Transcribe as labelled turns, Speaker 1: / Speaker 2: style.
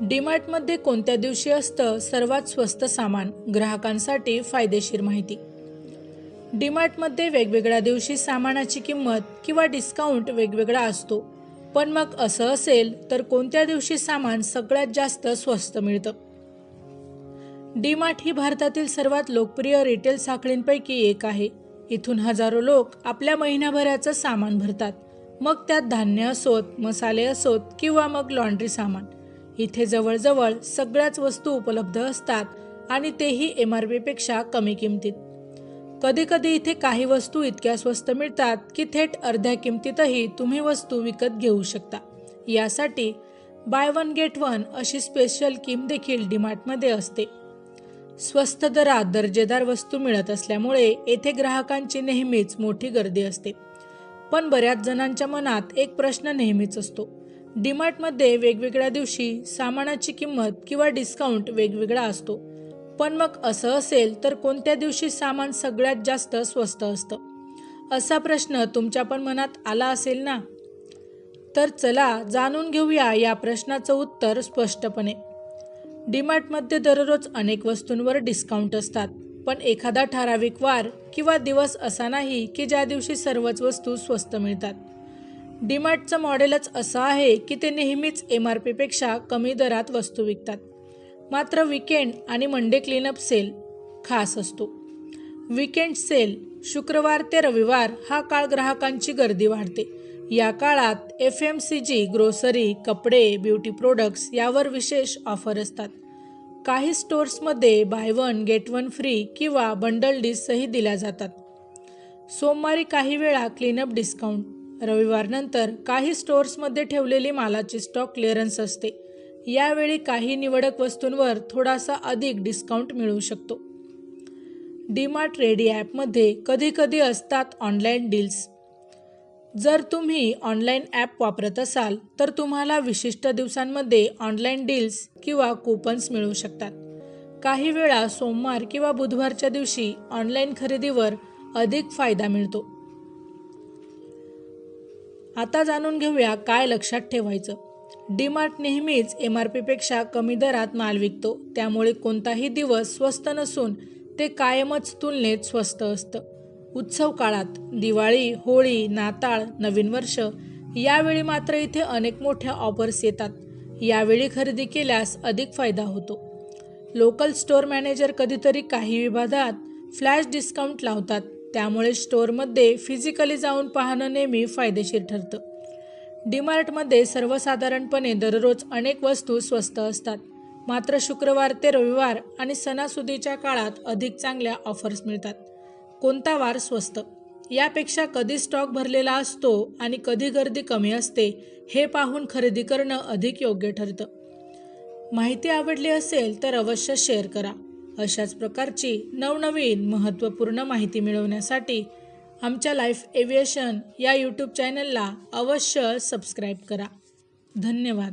Speaker 1: डीमार्टमध्ये कोणत्या दिवशी असतं सर्वात स्वस्त सामान? ग्राहकांसाठी फायदेशीर माहिती. डीमार्टमध्ये वेगवेगळ्या दिवशी सामानाची किंमत किंवा डिस्काउंट वेगवेगळा असतो. पण मग असं असेल तर कोणत्या दिवशी सामान सगळ्यात जास्त स्वस्त मिळतं? डीमार्ट ही भारतातील सर्वात लोकप्रिय रिटेल साखळींपैकी एक आहे. इथून हजारो लोक आपल्या महिन्याभराचं सामान भरतात. मग त्यात धान्य असोत मसाले असोत किंवा मग लॉन्ड्री सामान. इथे जवळजवळ सगळ्याच वस्तू उपलब्ध असतात आणि तेही एम आर पीपेक्षा कमी किमतीत. कधीकधी इथे काही वस्तू इतक्या स्वस्त मिळतात की थेट अर्ध्या किमतीतही तुम्ही वस्तू विकत घेऊ शकता. यासाठी बाय वन गेट वन अशी स्पेशल किम देखील डीमार्टमध्ये असते. स्वस्त दरात दर्जेदार वस्तू मिळत असल्यामुळे येथे ग्राहकांची नेहमीच मोठी गर्दी असते. पण बऱ्याच जणांच्या मनात एक प्रश्न नेहमीच असतो. डीमार्टमध्ये वेगवेगळ्या दिवशी सामानाची किंमत किंवा डिस्काउंट वेगवेगळा असतो. पण मग असं असेल तर कोणत्या दिवशी सामान सगळ्यात जास्त स्वस्त असतं? असा प्रश्न तुमच्या पण मनात आला असेल ना? तर चला जाणून घेऊया या प्रश्नाचं उत्तर स्पष्टपणे. डीमार्टमध्ये दररोज अनेक वस्तूंवर डिस्काउंट असतात. पण एखादा ठराविक वार किंवा दिवस असा नाही की ज्या दिवशी सर्वच वस्तू स्वस्त मिळतात. डीमार्टचं मॉडेलच असं आहे की ते नेहमीच एम आर पीपेक्षा कमी दरात वस्तू विकतात. मात्र विकेंड आणि मंडे क्लीनअप सेल खास असतो. विकेंड सेल शुक्रवार ते रविवार हा काळ ग्राहकांची गर्दी वाढते. या काळात F M C G grocery कपडे ब्युटी प्रोडक्ट्स यावर विशेष ऑफर असतात. काही स्टोर्समध्ये buy one get one free किंवा बंडल डिशही दिल्या जातात. सोमवारी काही वेळा क्लीनअप डिस्काउंट रविवारनंतर काही स्टोअर्समध्ये ठेवलेली मालाची स्टॉक क्लिअरन्स असते. यावेळी काही निवडक वस्तूंवर थोडासा अधिक डिस्काउंट मिळू शकतो. डीमार्ट रेडी ॲपमध्ये कधीकधी असतात ऑनलाईन डील्स. जर तुम्ही ऑनलाईन ॲप वापरत असाल तर तुम्हाला विशिष्ट दिवसांमध्ये ऑनलाईन डील्स किंवा कूपन्स मिळू शकतात. काही वेळा सोमवार किंवा बुधवारच्या दिवशी ऑनलाईन खरेदीवर अधिक फायदा मिळतो. आता जाणून घेऊया काय लक्षात ठेवायचं. डीमार्ट नेहमीच एम आर पीपेक्षा कमी दरात माल विकतो. त्यामुळे कोणताही दिवस स्वस्त नसून ते कायमच तुलनेत स्वस्त असतं. उत्सव काळात दिवाळी होळी नाताळ नवीन वर्ष यावेळी मात्र इथे अनेक मोठ्या ऑफर्स येतात. यावेळी खरेदी केल्यास अधिक फायदा होतो. लोकल स्टोअर मॅनेजर कधीतरी काही विभागात फ्लॅश डिस्काउंट लावतात. त्यामुळे स्टोअरमध्ये फिजिकली जाऊन पाहणं नेहमी फायदेशीर ठरतं. डीमार्टमध्ये सर्वसाधारणपणे दररोज अनेक वस्तू स्वस्त असतात. मात्र शुक्रवार ते रविवार आणि सणासुदीच्या काळात अधिक चांगल्या ऑफर्स मिळतात. कोणता वार स्वस्त? यापेक्षा कधी स्टॉक भरलेला असतो आणि कधी गर्दी कमी असते हे पाहून खरेदी करणं अधिक योग्य ठरतं. माहिती आवडली असेल तर अवश्य शेअर करा. अशाच प्रकारची नवनवीन महत्त्वपूर्ण माहिती मिळवण्यासाठी आमच्या लाईफ एव्हिएशन या यूट्यूब चॅनलला अवश्य सबस्क्राईब करा. धन्यवाद.